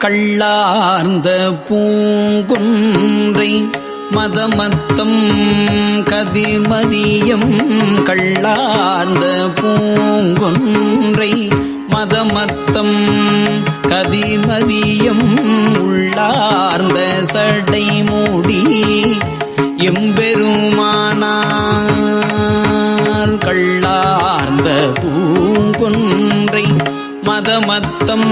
கள்ளார்ந்த பூங்குன்றை மதமத்தம் கதிமதியம் கள்ளார்ந்த பூங்குன்றை மதமத்தம் கதிமதியம் உள்ளார்ந்த சடை மூடி எம்பெருமானார் கள்ளார்ந்த பூங்குன்றை மதமத்தம்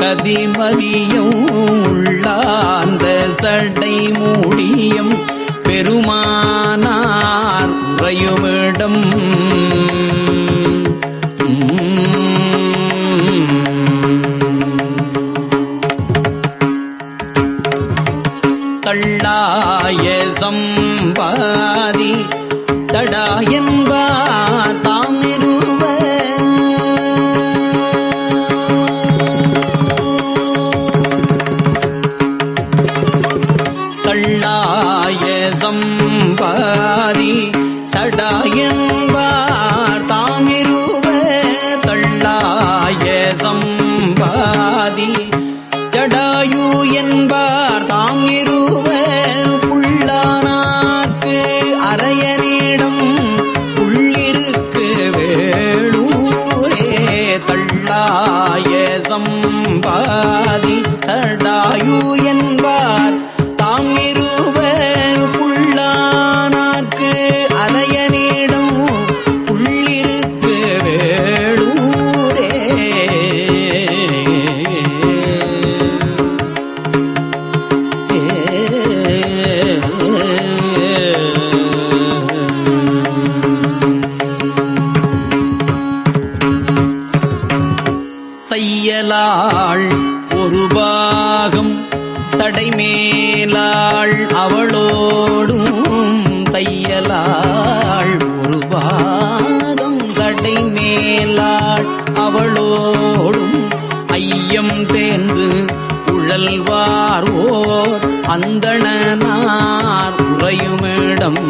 கதிமதியம் உள்ளார்ந்த சடை மூடியம் பெருமானார் உறையுமிடம். தள்ளாய சம்பாதி சடாயன்பார் தாமிருவ தள்ளாய சம்பாதி. ஜடாயு என்பார் தாம் இருவர் புள்ளானார்க்கு அரையரிடம் உள்ளிருக்கு வேளூரே தள்ளாய சம்பாதி. தடாயு என்பார் தாம் இருவர் புள்ளானார்க்கு அரையரே சடைமேலாள் அவளோடும் தையலாள். ஒரு பாகம் சடைமேலாள் அவளோடும் ஐயம் தேர்ந்து உழல்வார் ஓர் அந்தணனார் உறையுமிடம்.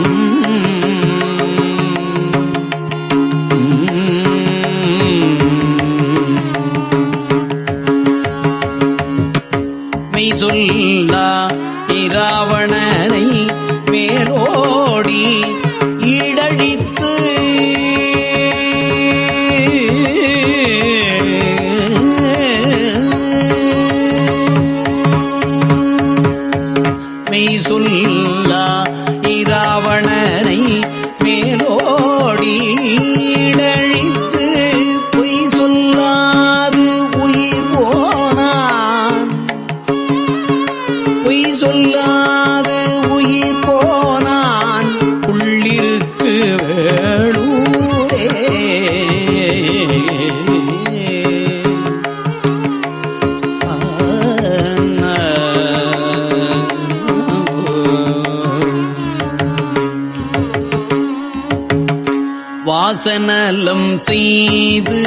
வாசனலம் செய்து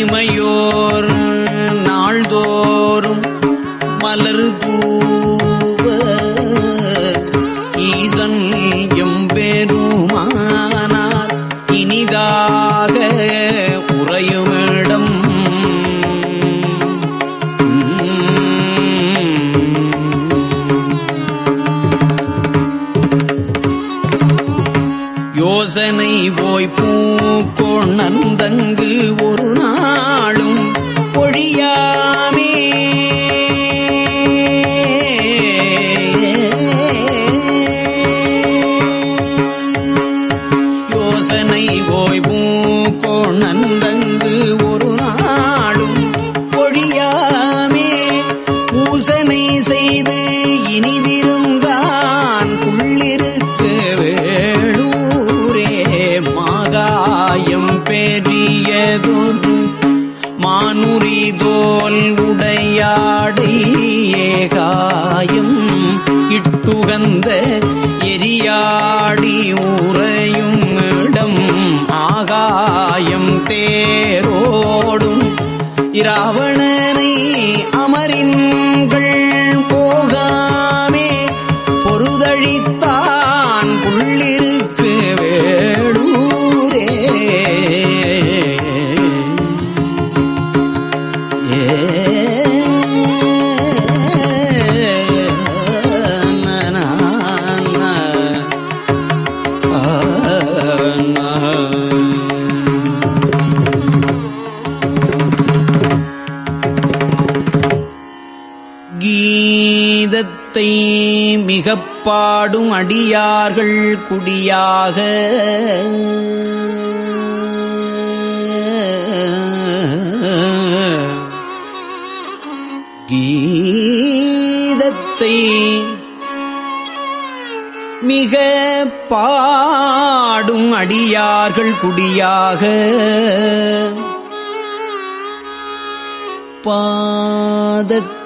இமையோர் நாள்தோறும் மலர் தூவ ஈசன் எம்பெருமானார் இனிதா பெரியதொரு மானுரி தோல் உடையாடை ஏகாயம் இட்டுகந்த எரியாடி உறையும் இடம் ஆகாயம் தேரோடும். இராவணனை அமரின்கள் போகாமே பொருதழித்தான் புள்ளிருக்கு கீதத்தை மிகப் பாடும் அடியார்கள் குடியாக. கீதத்தை மிக பாடும் அடியார்கள் குடியாக. பாதத்தை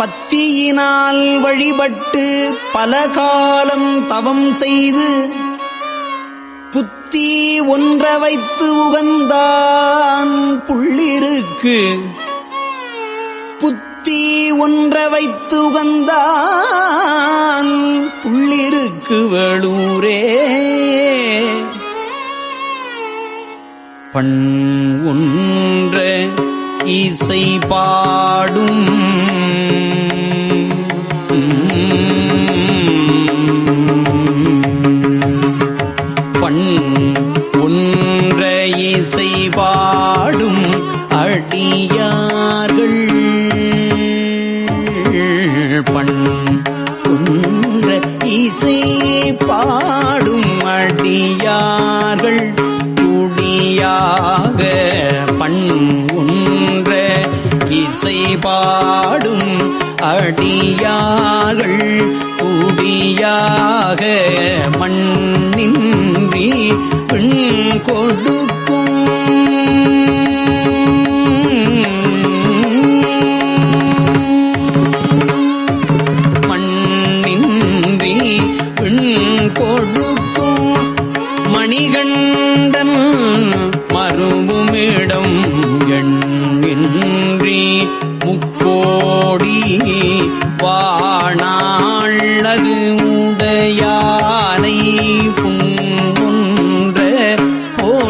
பத்தியினால் வழிபட்டு பல காலம் தவம் செய்து புத்தி ஒன்ற வைத்து உகந்தான் புள்ளிருக்கு. புத்தி ஒன்ற வைத்து உகந்தான் புள்ளிருக்கு வேளூரே. பண் ஒன்ற இசை பாடும் இசை பாடும் அடியார்கள் குடியாக பண் ஒன்ற இசை பாடும் அடியார்கள் குடியாக மண்ணின்றி பெண் கொடுக்க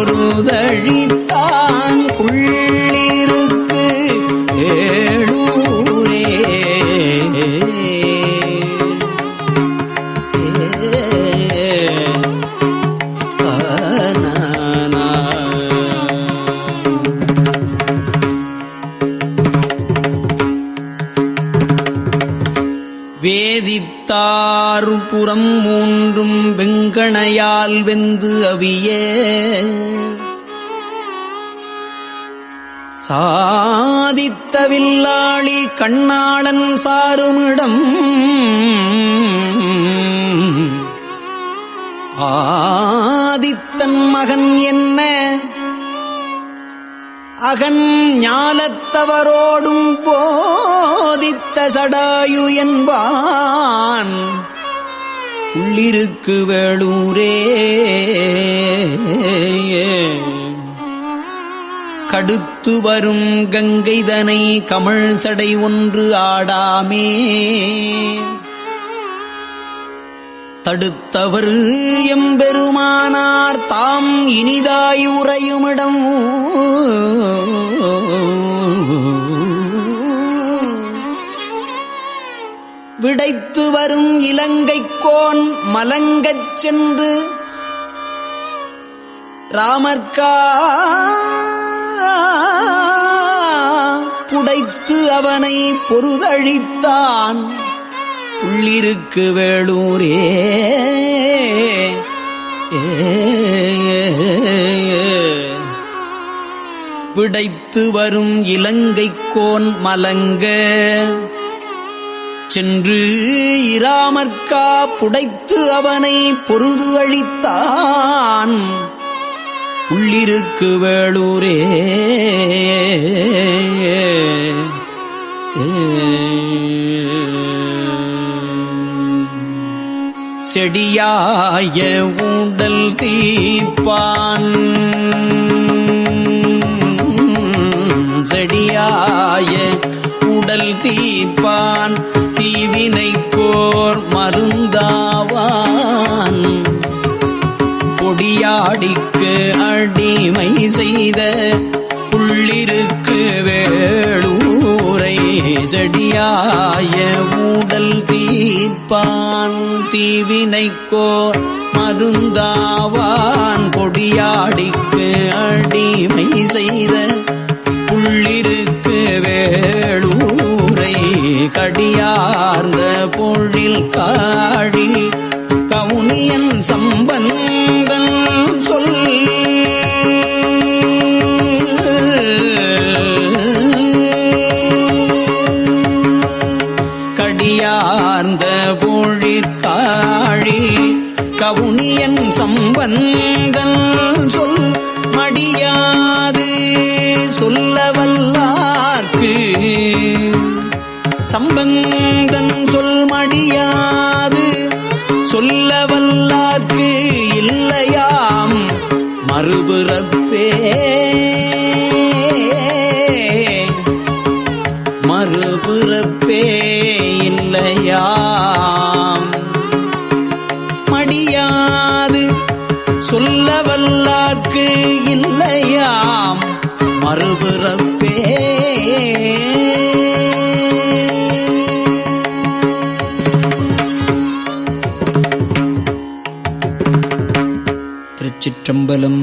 பொருதழித்தான் புள்ளிருக்கு தாறு புறம் மூன்றும் வெங்கணையால் வெந்து அவிய. சாதித்தவில்லாளி கண்ணாளன் சாருமிடம் ஆதித்தன் மகன் என்ன? அகன் ஞானத்தவரோடும் போதித்த சடாயு என்பான். உள்ளிருக்கு வேளூரே. கடுத்து வரும் கங்கைதனை கமழ் சடை ஒன்று ஆடாமே. தடுத்தவரு எம்பெருமானார் தாம் இனிதாயுறையுமிடம் விடைத்து வரும் இலங்கைக்கோன் மலங்கச் சென்று ராமர்கா புடைத்து அவனை பொறுதழித்தான் உள்ளிருக்கு வேளூரே. பிடைத்து வரும் இலங்கைக்கோன் மலங்க. சென்று இராமற்கா புடைத்து அவனை பொருது அழித்தான். உள்ளிருக்கு வேளூரே. செடியாய ஊடல் தீப்பான் செடியாய உடல் தீப்பான் தீவினை போர் மருந்தாவான். பொடியாடிக்கு அடிமை செய்த உள்ளிருக்கு வேளூரை செடியாய உடல் தீப்பான் தீவினைக்கோ மருந்தாவான். பொடியாடிக்கு அடிமை செய்த உள்ளிருக்கு வேளூரை கடியார்ந்த பொழில் காடி கவுனியன் சம்பந்தன் சொல். கடியார்ந்த பொழிற்காழி கவுனியன் சம்பந்தன் சம்பந்தன் சொல் மடியாது சொல்ல வல்லார்க்கு இல்லையாம் மறுபுறப்பே மறுபுறப்பே இல்லையாம். மடியாது சொல்ல வல்லார்க்கு இல்லையாம் மறுபுறப்பே திருச்சிற்றம்பலம்